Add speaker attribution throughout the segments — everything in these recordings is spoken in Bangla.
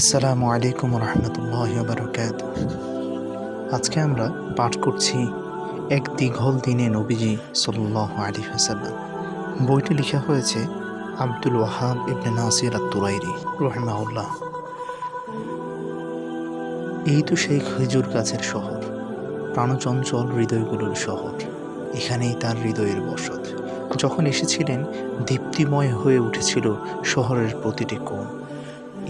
Speaker 1: আসসালামু আলাইকুম রহমতুল্লাহ বারকাত আজকে আমরা পাঠ করছি এক দীঘল দিনে নবীজি সাল্লাহ আলী হাসাল্লাম বইটি লেখা হয়েছে, আব্দুল ওয়াহাব ইবনে নাসির আত্তুরাইরি রহমাউল্লাহ এই তো সেই খেজুর গাছের শহর, প্রাণচঞ্চল হৃদয়গুলোর শহর, এখানেই তার হৃদয়ের বসত। যখন এসেছিলেন, দীপ্তিময় হয়ে উঠেছিল শহরের প্রতিটি কোণ।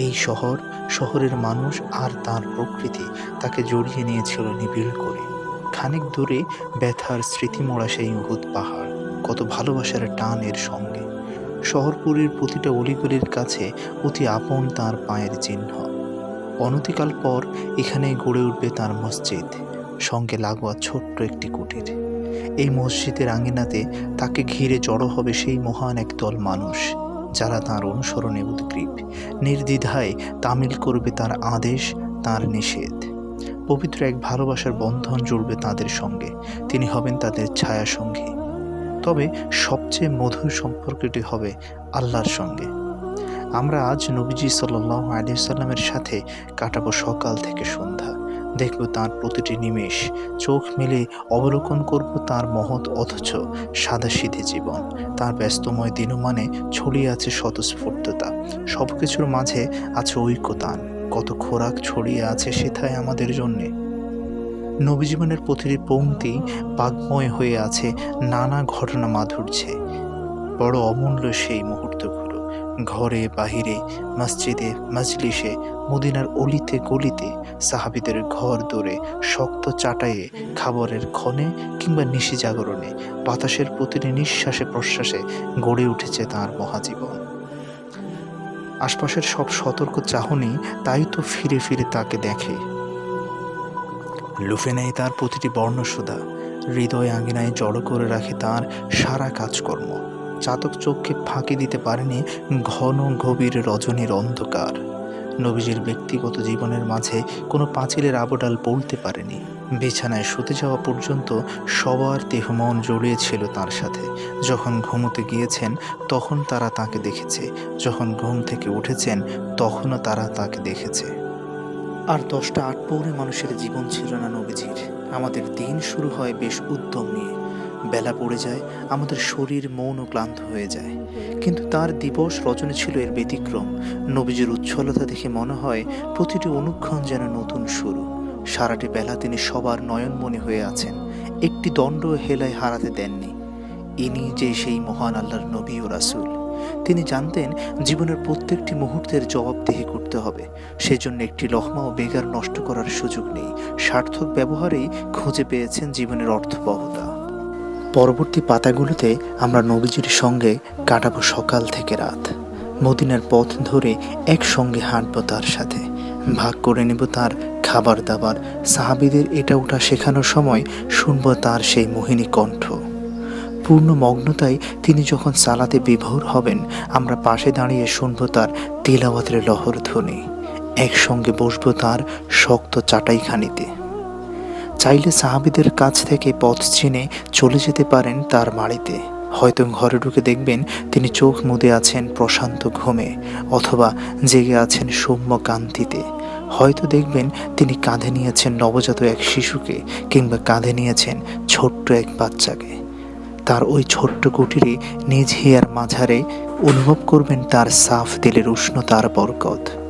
Speaker 1: এই শহর শহরের মানুষ আর তার প্রকৃতি তাকে জড়িয়ে নিয়েছিল নিবিড় করে। খানিক দূরে ব্যথার স্মৃতিমোড়া সেই উহুদ পাহাড়, কত ভালোবাসার টান এর সঙ্গে। শহরপুরীর প্রতিটা অলিগলির কাছে অতি আপন তার পায়ের চিহ্ন। অনতিকাল পর এখানে গড়ে উঠবে তার মসজিদ, সঙ্গে লাগোয়া ছোট্ট একটি কুটির। এই মসজিদের আঙিনাতে তাকে ঘিরে জড়ো হবে সেই মহান একদল মানুষ। যারা তার অনুসরণে উদ্গ্রীব। নির্দ্বিধায় তামিল করবে তার আদেশ, তার নিষেধ। পবিত্র এক ভালোবাসার বন্ধন জুড়বে তাদের সঙ্গে। তিনি হবেন তাদের ছায়া সঙ্গী। তবে সবচেয়ে মধুর সম্পর্কটি হবে আল্লাহর সঙ্গে। আমরা আজ নবীজি সাল্লাহ আলিয়াল্লামের সাথে কাটাবো সকাল থেকে সন্ধ্যা। দেখব তার প্রতিটি নিমেষ, চোখ মেলে অবলোকন করব তার মহৎ অথচ সাদা সাদাসিধে জীবন। তার ব্যস্তময় দিনমানে ছড়িয়ে আছে স্বতঃস্ফূর্ততা। সব কিছুর মাঝে আছে ঐক্যতান। কত খোরাক ছড়িয়ে আছে সেথায় আমাদের জন্যে। নবীজীবনের প্রতিটি পংক্তি বাগ্ময় হয়ে আছে, নানা ঘটনা মাধুর্যে। বড় অমূল্য সেই মুহূর্তগুলো। ঘরে, বাহিরে, মসজিদে, মজলিসে, মদিনার অলিতে গলিতে সাহাবিদের ঘর দৌড়ে শক্ত চাটাইয়ে খাবারের ক্ষণে কিংবা নিশি জাগরণে বাতাসের প্রতিটি নিঃশ্বাসে প্রশ্বাসে গড়ে উঠেছে তার মহাজীবন। আশপাশের সব সতর্ক চাহনি তাই তো ফিরে ফিরে তাকে দেখে। লুফে নেয় তার প্রতিটি বর্ণসুধা, হৃদয় আঙিনায় জড়ো করে রাখে তার সারা কাজকর্ম। চাতক চোখকে ফাঁকি দিতে পারেনি ঘন গভীর রজনীর অন্ধকার। নবীজির ব্যক্তিগত জীবনের মাঝে কোনো পাঁচিলের আবডাল পড়তে পারেনি। বিছানায় শুতে যাওয়া পর্যন্ত সবার দেহমন জড়িয়েছিল তার সাথে। যখন ঘুমোতে গিয়েছেন, তখন তারা তাকে দেখেছে। যখন ঘুম থেকে উঠেছেন, তখনও তারা তাকে দেখেছে। আর দশটা আট পৌরে মানুষের জীবন ছিল না নবীজির। আমাদের দিন শুরু হয় বেশ উদ্যম নিয়ে। বেলা পড়ে যায়, আমাদের শরীর মৌন ক্লান্ত হয়ে যায়। কিন্তু তার দিবস রচনা ছিল এর ব্যতিক্রম। নবীজির উচ্ছলতা দেখে মনে হয়, প্রতিটি অনুক্ষণ যেন নতুন শুরু। সারাটি বেলা তিনি সবার নয়নমণি হয়ে আছেন। একটি দণ্ড হেলায় হারাতে দেননি। ইনি যে সেই মহান আল্লাহর নবী ও রাসূল। তিনি জানতেন, জীবনের প্রত্যেকটি মুহূর্তের জবাবদিহি করতে হবে। সেজন্য একটি লহমাও বেগার নষ্ট করার সুযোগ নেই। সার্থক ব্যবহারেই খুঁজে পেয়েছেন জীবনের অর্থবহতা। পরবর্তী পাতাগুলোতে আমরা নবীজির সঙ্গে কাটাবো সকাল থেকে রাত। মদিনার পথ ধরে একসঙ্গে হাঁটবো তার সাথে। ভাগ করে নেব তার খাবার দাবার। সাহাবিদের এটা ওটা শেখানোর সময় শুনব তার সেই মোহিনী কণ্ঠ। পূর্ণ মগ্নতায় তিনি যখন সালাতে বিভোর হবেন, আমরা পাশে দাঁড়িয়ে শুনব তার তিলাওয়াতের লহর ধ্বনি। একসঙ্গে বসবো তার শক্ত চাটাইখানিতে। চাইলে সাহাবিদের কাছ থেকে পথ চিনে চলে যেতে পারেন তার বাড়িতে হয়তো ঘরে ঢুকে দেখবেন তিনি চোখ মুদে আছেন প্রশান্ত ঘুমে অথবা জেগে আছেন সৌম্য কান্তিতে হয়তো দেখবেন তিনি কাঁধে নিয়েছেন নবজাত এক শিশুকে কিংবা কাঁধে নিয়েছেন ছোট্ট এক বাচ্চাকে। তার ওই ছোট্ট কুটিরে নিজ হিয়ার মাঝারে অনুভব করবেন তার সাফ দিলের উষ্ণতার বরকত।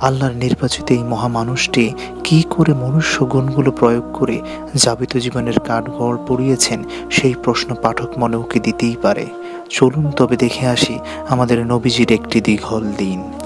Speaker 1: আল্লাহর নির্বাচিত এই মহামানুষটি কি করে মনুষ্য গুণগুলো প্রয়োগ করে যাবিত জীবনের কাঠগড় পড়িয়েছেন সেই প্রশ্ন পাঠক মনে উকে দিতেই পারে? চলুন তবে দেখে আসি আমাদের নবীজির একটি দীঘল দিন।